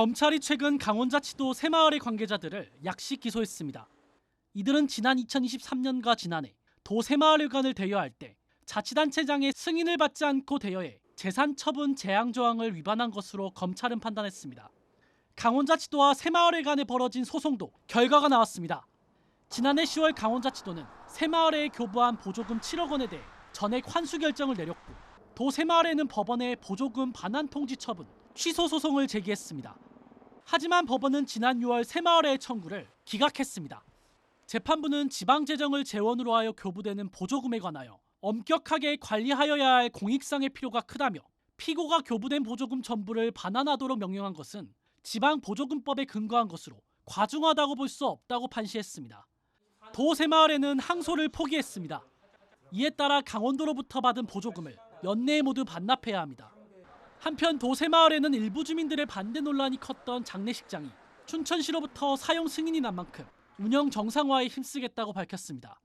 검찰이 최근 강원자치도 새마을의 관계자들을 약식 기소했습니다. 이들은 지난 2023년과 지난해 도 새마을회관을 대여할 때 자치단체장의 승인을 받지 않고 대여해 재산 처분 제한 조항을 위반한 것으로 검찰은 판단했습니다. 강원자치도와 새마을회 관에 벌어진 소송도 결과가 나왔습니다. 지난해 10월 강원자치도는 새마을회에 교부한 보조금 7억 원에 대해 전액 환수 결정을 내렸고 도 새마을회는 법원에 보조금 반환 통지 처분, 취소 소송을 제기했습니다. 하지만 법원은 지난 6월 새마을회의 청구를 기각했습니다. 재판부는 지방 재정을 재원으로 하여 교부되는 보조금에 관하여 엄격하게 관리하여야 할 공익상의 필요가 크다며 피고가 교부된 보조금 전부를 반환하도록 명령한 것은 지방 보조금법에 근거한 것으로 과중하다고 볼 수 없다고 판시했습니다. 도 새마을에는 항소를 포기했습니다. 이에 따라 강원도로부터 받은 보조금을 연내에 모두 반납해야 합니다. 한편 도새마을에는 일부 주민들의 반대 논란이 컸던 장례식장이 춘천시로부터 사용 승인이 난 만큼 운영 정상화에 힘쓰겠다고 밝혔습니다.